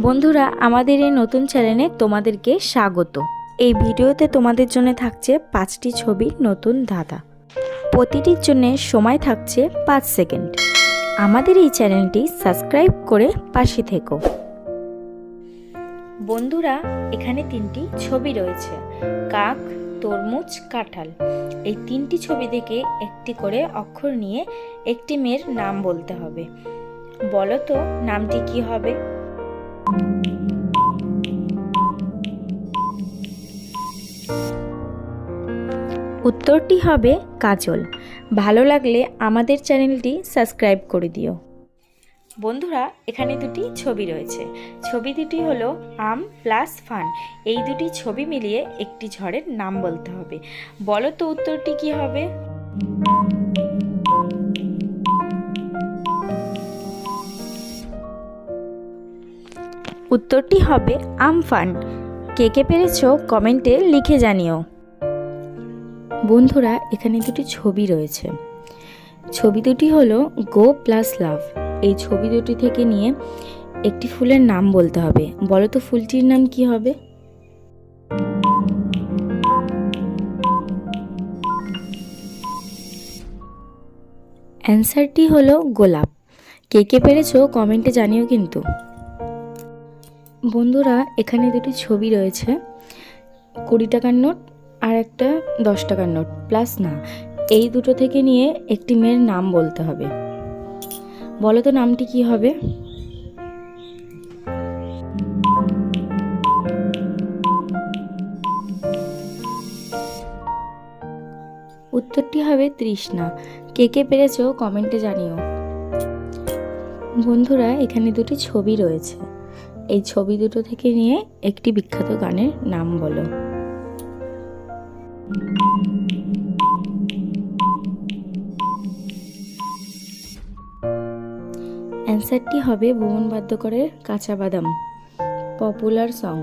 বন্ধুরা, আমাদের এই নতুন চ্যানেলে তোমাদেরকে স্বাগত। এই ভিডিওতে তোমাদের জন্য থাকছে পাঁচটি ছবির নতুন ধাঁধা। প্রতিটির জন্য সময় থাকছে পাঁচ সেকেন্ড। আমাদের এই চ্যানেলটি সাবস্ক্রাইব করে পাশে থেকো। বন্ধুরা, এখানে তিনটি ছবি রয়েছে। কাক, তরমুজ, কাঁঠাল। এই তিনটি ছবি দেখে একটি করে অক্ষর নিয়ে একটি মেয়ের নাম বলতে হবে। বলো তো, নামটি কি হবে? উত্তরটি হবে কাজল। ভালো লাগলে আমাদের চ্যানেলটি সাবস্ক্রাইব করে দিও। বন্ধুরা, এখানে দুটি ছবি রয়েছে। ছবি দুটি হলো আম প্লাস ফান। এই দুটি ছবি মিলিয়ে একটি ঝড়ের নাম বলতে হবে। বলো তো উত্তরটি কি হবে? উত্তরটি হবে আমফান। কে কে পেরেছ কমেন্টে লিখে জানিও। বন্ধুরা, এখানে দুটি ছবি রয়েছে। ছবি দুটি হলো গো প্লাস লাভ। এই ছবি দুটি থেকে নিয়ে একটি ফুলের নাম বলতে হবে। বলো তো ফুলটির নাম কি হবে? অ্যান্সারটি হলো গোলাপ। কে কে পেরেছ কমেন্টে জানিও কিন্তু। বন্ধুরা, এখানে দুটি ছবি রয়েছে। কুড়ি টাকার নোট আর একটা দশ টাকার নোট, প্লাস না। এই দুটো থেকে নিয়ে একটি মেয়ের নাম বলতে হবে। বলো তো নামটি কি হবে? উত্তরটি হবে তৃষ্ণা। কে কে পেরেছ কমেন্টে জানিও। বন্ধুরা, এখানে দুটি ছবি রয়েছে। এই ছবি দুটো থেকে নিয়ে একটি বিখ্যাত গানের নাম বলো। অ্যান্সারটি হবে ভুবন বাদ্যকরের কাঁচা বাদাম পপুলার সং